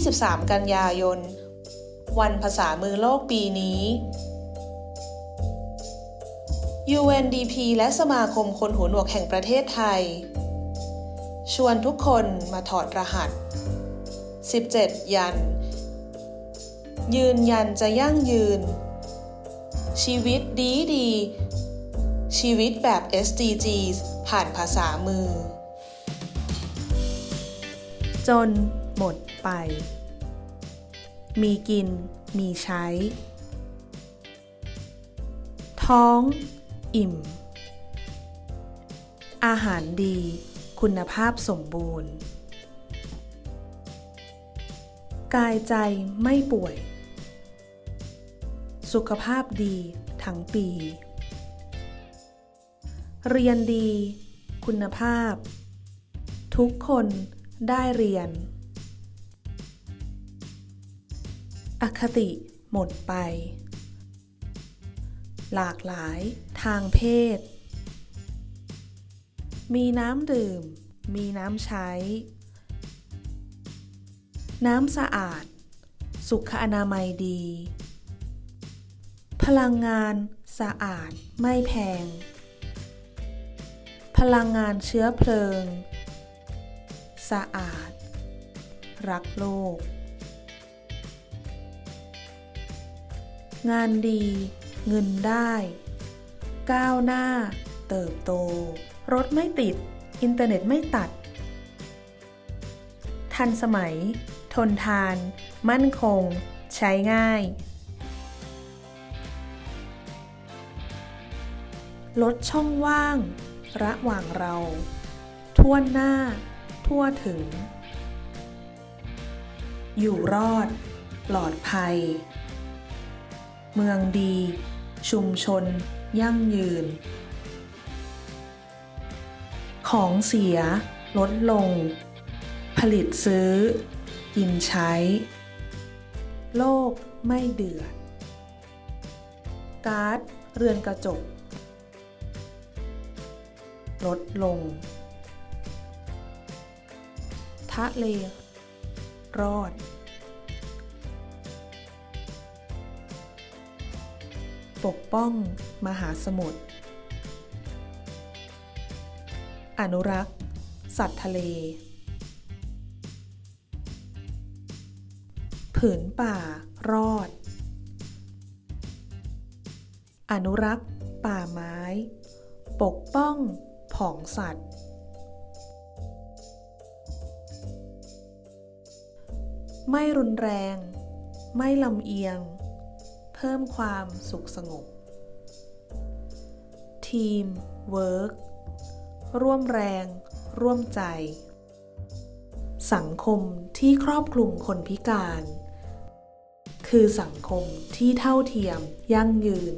23 กันยายน วันภาษามือโลกปีนี้ UNDP และสมาคมคนหูหนวกแห่งประเทศไทย ชวนทุกคนมาถอดรหัส 17 ยัน ยืนยันจะยั่งยืน ชีวิตดีดี ชีวิตแบบ SDGs ผ่านภาษามือ จน หมดไป มีกิน มีใช้ ท้อง อิ่ม อาหารดี คุณภาพสมบูรณ์ กายใจไม่ป่วย สุขภาพดีทั้งปี เรียนดี คุณภาพ ทุกคนได้เรียน อคติหมดไป หลากหลายทางเพศ มีน้ำดื่ม มีน้ำใช้ น้ำสะอาด สุขอนามัยดี พลังงานสะอาดไม่แพง พลังงานเชื้อเพลิง สะอาด รักโลก งานดี เงินได้ ก้าวหน้า เติบโต รถไม่ติด อินเทอร์เน็ตไม่ตัด ทันสมัย ทนทาน มั่นคง ใช้ง่าย ลดช่องว่าง ระหว่างเรา ทั่วหน้า ทั่วถึง อยู่รอด ปลอดภัย เมืองดี ชุมชน ยั่งยืน ของเสีย ลดลง ผลิตซื้อ กินใช้ โลกไม่เดือดก๊าซเรือนกระจก ลดลง ทะเล รอด ปกป้อง มหาสมุทร อนุรักษ์ สัตว์ทะเล ผืนป่า รอด อนุรักษ์ ป่าไม้ ปกป้อง ผองสัตว์ ไม่รุนแรง ไม่ลำเอียง พิ่มความสุขสงบ ทีมเวิร์กร่วมแรง ร่วมใจ สังคมที่ครอบคลุมคนพิการ คือสังคมที่เท่าเทียมยั่งยืน